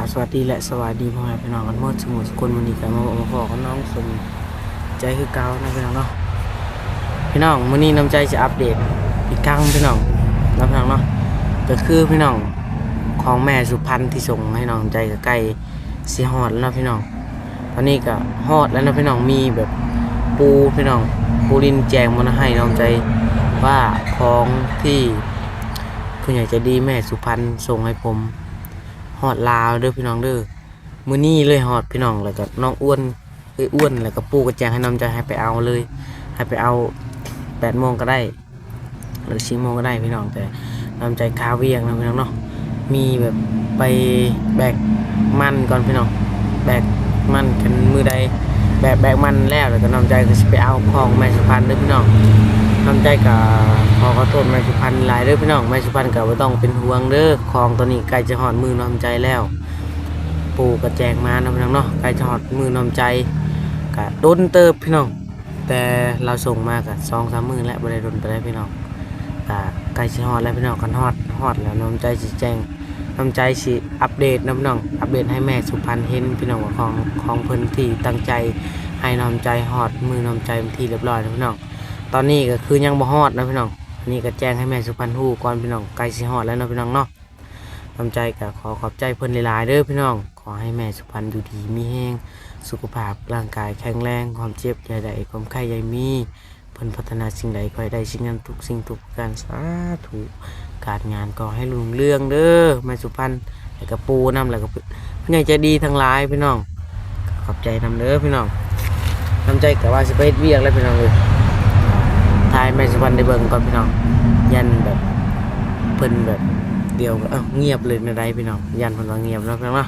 บสวัสดีและสวัสดีพ่อแม่พี่น้องกันหมดสมุทรสกุลวันนี้กันมาบอกมาพอกับน้องสมใจคือเก่านะพี่น้องเนาะพี่น้องมื้อนี้น้ำใจจะอัปเดตอีกครั้งพี่น้องนะพี่น้องเนาะก็คือพี่น้องของแม่สุพรรณที่ส่งให้น้องใจกับใกล้สีฮอดแล้วนะพี่น้องตอนนี้ก็ฮอดแล้วนะพี่น้องมีแบบปูพี่น้องปูรินแจงมาให้น้องใจว่าของที่ผู้ใหญ่ใจดีแม่สุพรรณส่งให้ผม ฮอดลาวเด้อพี่น้องเด้อมือนี้เลยฮอดพี่น้องแล้วก็น้องอ้วนเอ้ยอ้วนแล้วก็ปูกระแจงให้น้ำใจให้ไปเอาเลย ให้ไปเอาแปดโมงก็ได้ หรือ4โมงก็ได้พี่น้องแต่น้ำใจคาเวียงนะพี่น้องเนาะมีแบบไปแบกมันก่อนพี่น้องแบกมันกันมือใด แบกแบกมันแล้วแล้วก็น้ำใจก็สิไปเอาของแม่สุพรรณเด้อพี่น้องน้ำใจกับขอขอโทษแม่สุพรรณหลายเด้อพี่น้องแม่สุพรรณกับว่ต้องเป็นห่วงเด้อของตัวนี้ใกล้จะหอดมือน้ำใจแล้ว ปู่กระแจงมานะพี่น้องเนาะใกล้จะหอดมือน้ำใจกะโดนเติบพี่น้อง แต่เราส่งมากะสองสามมือแล้วบ่ได้โดนไปได้พี่น้องกะใกล้จะหอดแล้วพี่น้องกันหอดหอดแล้วน้ำใจสิแจ้ง น้ำใจสิอัปเดตนะพี่น้องอัปเดตให้แม่สุพรรณเห็นพี่น้องของของเพิ่นที่ตั้งใจให้น้ำใจหอดมือน้ำใจเป็นที่เรียบร้อยนะพี่น้องตอนนี้ก็คือยังบ่ฮอดนะพี่น้องอันนี้ก็แจ้งให้แม่สุพรรณฮู้ก่อนพี่น้องใกลสิฮอดแล้วนะพี่น้องเนาะทำใจก็ขอขอบใจเพิ่นหลายๆเด้อพี่น้องขอให้แม่สุพรรณอยู่ดีมีแห้งสุขภาพร่างกายแข็งแรงความเจ็บอย่าได้ความไข้อย่มีเพิ่นพัฒนาสิ่งใดก็ให้ได้สิ่งนั้นทุกสิ่งทุกการสาธุ การงานก็ให้รุ่งเรืองเด้อแม่สุพรรณแล้วก็ปูนำแล้วก็ผู้ใหญ่ใจดีทั้งหลายพี่น้องขอบใจนำเด้อพี่น้องทำใจก็ว่าสิไปเฮ็ดเวียกแล้วพี่น้องเอ้ยทายแม่สุวรรณได้เบิ่งก่อนพี่น้อง ยันแบบเพิ่นแบบเดียวเอ้าเงียบเลยในใดพี่น้องยันเพิ่นว่าเงียบแล้วพี่น้องเนา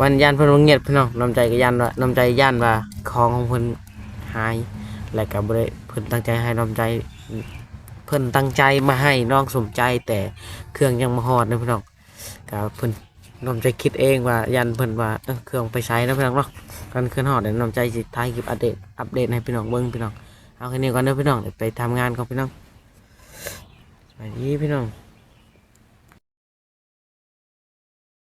วันยันเพิ่นว่าเงียบพี่น้องน้ำใจก็ยันว่าน้ำใจยันว่าของของเพิ่นหายและก็บ่ได้เพิ่นตั้งใจให้น้ำใจ พิ่นตั้งใจมาให้น้องสมใจแต่เครื่องยังมาหอดนะพี่น้องก็เพิ่นน้ำใจคิดเองว่ายันเพิ่นว่าเเครื่องไปใช้นะพี่น้องเนาะกันเคลื่อนหอดเดี๋ยวน้ำใจสิท้ายคลิปอัปเดตอัปเดตให้พี่น้องเบิ้งพี่น้องเอาแค่นี้ก่อนนะพี่น้องเดี๋ยวไปทำงานก่อนพี่น้องสวัสดีพี่น้อง